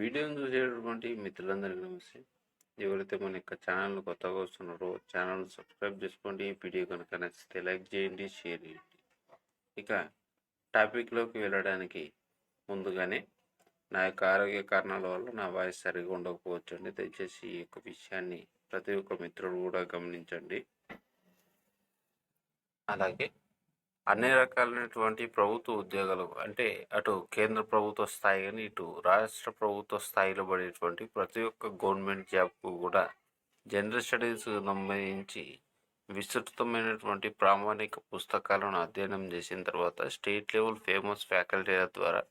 వీడియోని చూసేటటువంటి మిత్రులందరికీ నమస్తే. ఎవరైతే మన యొక్క ఛానల్ కొత్తగా వస్తున్నారో ఛానల్ సబ్స్క్రైబ్ చేసుకోండి. వీడియో కనుక నచ్చితే లైక్ చేయండి షేర్ చేయండి. ఇక టాపిక్లోకి వెళ్ళడానికి ముందుగానే నా యొక్క ఆరోగ్య కారణాల వల్ల నా వాయిస్ సరిగా ఉండకపోవచ్చు అండి. దయచేసి ఈ యొక్క విషయాన్ని ప్రతి ఒక్క మిత్రుడు కూడా గమనించండి. అలాగే అన్ని రకాలైనటువంటి ప్రభుత్వ ఉద్యోగాలు అంటే అటు కేంద్ర ప్రభుత్వ స్థాయి కానీ ఇటు రాష్ట్ర ప్రభుత్వ స్థాయిలో పడేటువంటి ప్రతి ఒక్క గవర్నమెంట్ జాబ్కు కూడా జనరల్ స్టడీస్ సంబంధించి విస్తృతమైనటువంటి ప్రామాణిక పుస్తకాలను అధ్యయనం చేసిన తర్వాత స్టేట్ లెవెల్ ఫేమస్ ఫ్యాకల్టీల ద్వారా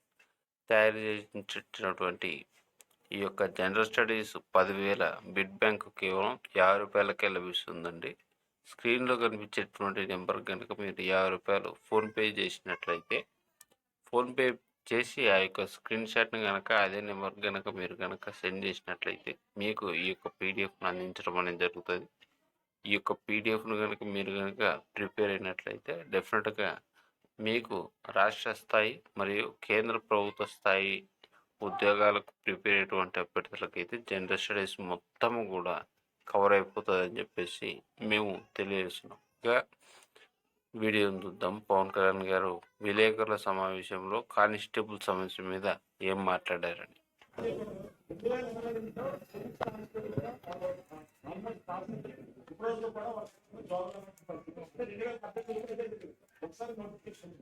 తయారు చేసినటువంటి ఈ యొక్క జనరల్ స్టడీస్ పదివేల బిడ్ బ్యాంక్ కేవలం యాభై రూపాయలకే లభిస్తుందండి. స్క్రీన్లో కనిపించేటువంటి నెంబర్ కనుక మీరు యాభై రూపాయలు ఫోన్పే చేసినట్లయితే ఫోన్పే చేసి ఆ యొక్క స్క్రీన్ షాట్ని కనుక అదే నెంబర్ కనుక మీరు కనుక సెండ్ చేసినట్లయితే మీకు ఈ యొక్క పీడిఎఫ్ను అందించడం అనేది జరుగుతుంది. ఈ యొక్క పీడిఎఫ్ను కనుక మీరు కనుక ప్రిపేర్ అయినట్లయితే డెఫినెట్గా మీకు రాష్ట్ర స్థాయి మరియు కేంద్ర ప్రభుత్వ స్థాయి ఉద్యోగాలకు ప్రిపేర్ అయ్యేటువంటి అభ్యర్థులకైతే జనరల్ స్టడీస్ మొత్తము కూడా కవర్ అయిపోతుంది అని చెప్పేసి మేము తెలియజేస్తున్నాం. ఇంకా వీడియో చూద్దాం. పవన్ కళ్యాణ్ గారు విలేకరుల సమావేశంలో కానిస్టేబుల్ సమస్య మీద ఏం మాట్లాడారని. ఒకసారి నోటిఫికేషన్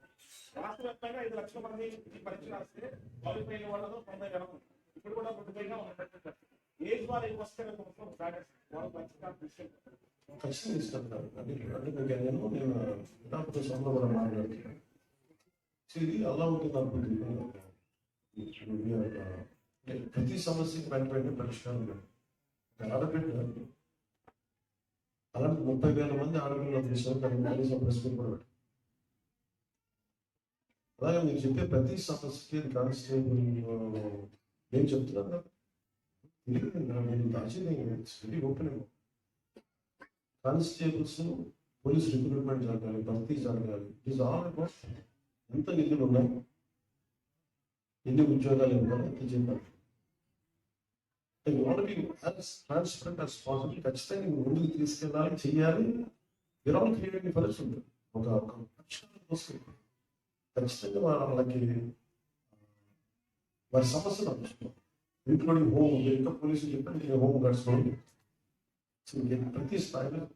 రాష్ట్ర వ్యాప్తంగా ఐదు లక్షల మంది ఈ పరీక్ష రాస్తే క్వాలిఫై అయిన వాళ్ళలో తొంభై జనం ఇప్పుడు కూడా కొద్దిగా ఉన్నట్టు ఏజ్ వారి వస్తే ఖచ్చితంగా విషయం ఇస్తున్నారు అది నేను నేను డాక్టర్ సొంత కూడా మాట్లాడుతున్నాను ఇది అలా ఉంటుంది అనుకుంటున్నాను ప్రతి సమస్యకి వెంట వెంటనే పరిష్కారం లేదు. ఆడబిడ్డ అలాంటి ముప్పై వేల మంది ఆడపిల్లలు తీసారు కనీసం ప్రశ్న కూడా అలాగే మీరు చెప్పే ప్రతి సమస్యకి కానిస్టేబుల్ ఏం చెప్తున్నారు నేను దాచేది very open constables police recruitment జరగాలి భర్తీ జరగాలి ఇట్ ఆల్ అబౌట్ ఎంత నిధులు ఉన్నాయి? ఎన్ని ఉద్యోగాలు ఇవ్వాలి ఎంత చెప్పాలి ట్రాన్స్పరెంట్ as పాసిబుల్ ఖచ్చితంగా ముందుకు తీసుకెళ్ళాలి చెయ్యాలి. విరాల్ క్రియేటివ్ పరిస్థితి ఉంటుంది ఒక ఒక పరిష్కారం కోసం ఖచ్చితంగా వాళ్ళకి వారి సమస్యలు including home, they become police independent in your home, that's all. So you can practice silence.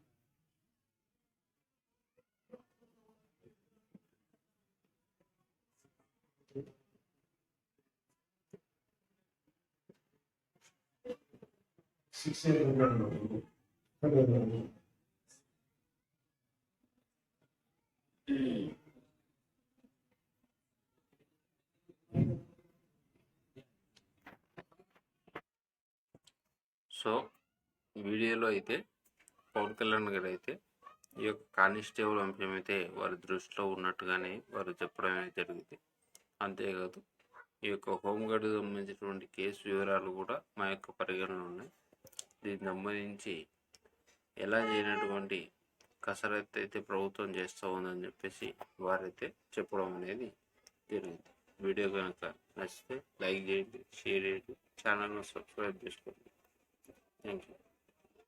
So వీడియోలో అయితే పవన్ కళ్యాణ్ గారు అయితే ఈ యొక్క కానిస్టేబుల్ అంశం అయితే వారి దృష్టిలో ఉన్నట్టుగానే వారు చెప్పడం అనేది జరిగింది. అంతేకాదు ఈ యొక్క హోంగార్డ్ సంబంధించినటువంటి కేసు వివరాలు కూడా మా యొక్క పరిగణలో ఉన్నాయి. దీనికి సంబంధించి ఎలా చేయనటువంటి కసరత్తు అయితే ప్రభుత్వం చేస్తూ ఉందని చెప్పేసి వారైతే చెప్పడం అనేది జరిగింది. వీడియో కనుక నచ్చితే లైక్ చేయండి షేర్ చేయండి ఛానల్ను సబ్స్క్రైబ్ చేసుకోండి. Thank you.